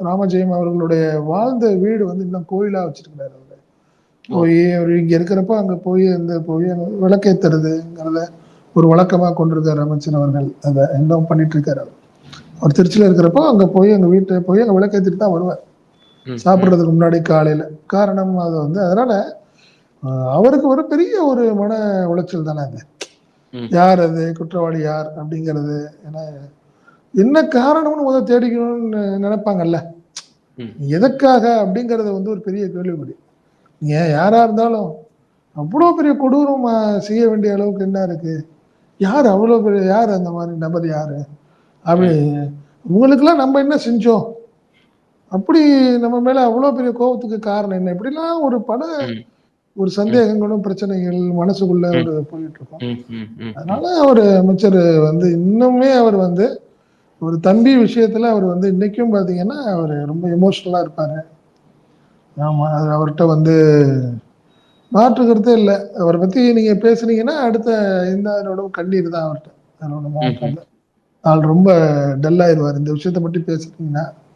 ராமஜெயம் அவர்களுடைய வாழ்ந்த வீடு வந்து இன்னும் கோயிலா வச்சிருக்கிறாரு அவரு. போயி அவரு இங்க இருக்கிறப்ப அங்க போய் அந்த போய் அங்க விளக்கேத்துறதுங்கிறத ஒரு வழக்கமா கொண்டிருக்காரு அமைச்சர் அவர்கள். அத இன்னும் பண்ணிட்டு இருக்காரு அவர். அவர் திருச்சியில இருக்கிறப்போ அங்க போய் எங்க வீட்டு போய் அங்க விளக்கேத்திட்டு தான் வருவார். சாப்பிடுறதுக்கு முன்னாடி காலையில. காரணம் அது வந்து அதனால அவருக்கு ஒரு பெரிய ஒரு மன உளைச்சல் தானே அது. யார் அது? குற்றவாளி யார்? அப்படிங்கிறது. ஏன்னா, என்ன காரணம்னு மொத தேடிக்கணும்னு நெனைப்பாங்கல்ல. எதற்காக? அப்படிங்கிறது வந்து ஒரு பெரிய கேள்விக்குறி. நீங்க யாரா இருந்தாலும், அவ்ளோ பெரிய கொடூரம் செய்ய வேண்டிய அளவுக்கு என்ன இருக்கு? யார் அவ்வளோ பெரிய யார் அந்த மாரி நபர் யாரு? அப்படி. உங்களுக்கெல்லாம் நம்ம என்ன செஞ்சோம்? அப்படி நம்ம மேல அவ்வளோ பெரிய கோவத்துக்கு காரணம் என்ன? இப்படிலாம் ஒரு பல. ஒரு. சந்தேகங்களும், பிரச்சனைகள் மனசுக்குள்ள. ஒரு போயிட்டுருக்கும். ம், ம், ம், அதனால. அவரு அமைச்சர் வந்து இன்னுமே அவர் வந்து ஒரு தம்பி விஷயத்துல அவர் வந்து இன்னைக்கும் பார்த்தீங்கன்னா, அவரு ரொம்ப எமோஷனலா இருப்பாரு. ஆமா. அது அவர்ட்ட வந்து மாற்று கருத்தே இல்ல. அவர பத்தி நீங்க பேசுனீங்கன்னா, அடுத்த இந்த நிமிடம் கண்ணீர் தான் அவர்ட்ட. அதுல ஒண்ணும் மாற்றம் ம்ஹ்ம். இல்ல. ஆள் ரொம்ப டல் ஆயிருவாரு. இந்த விஷயத்த பத்தி பேசுனீங்கன்னா.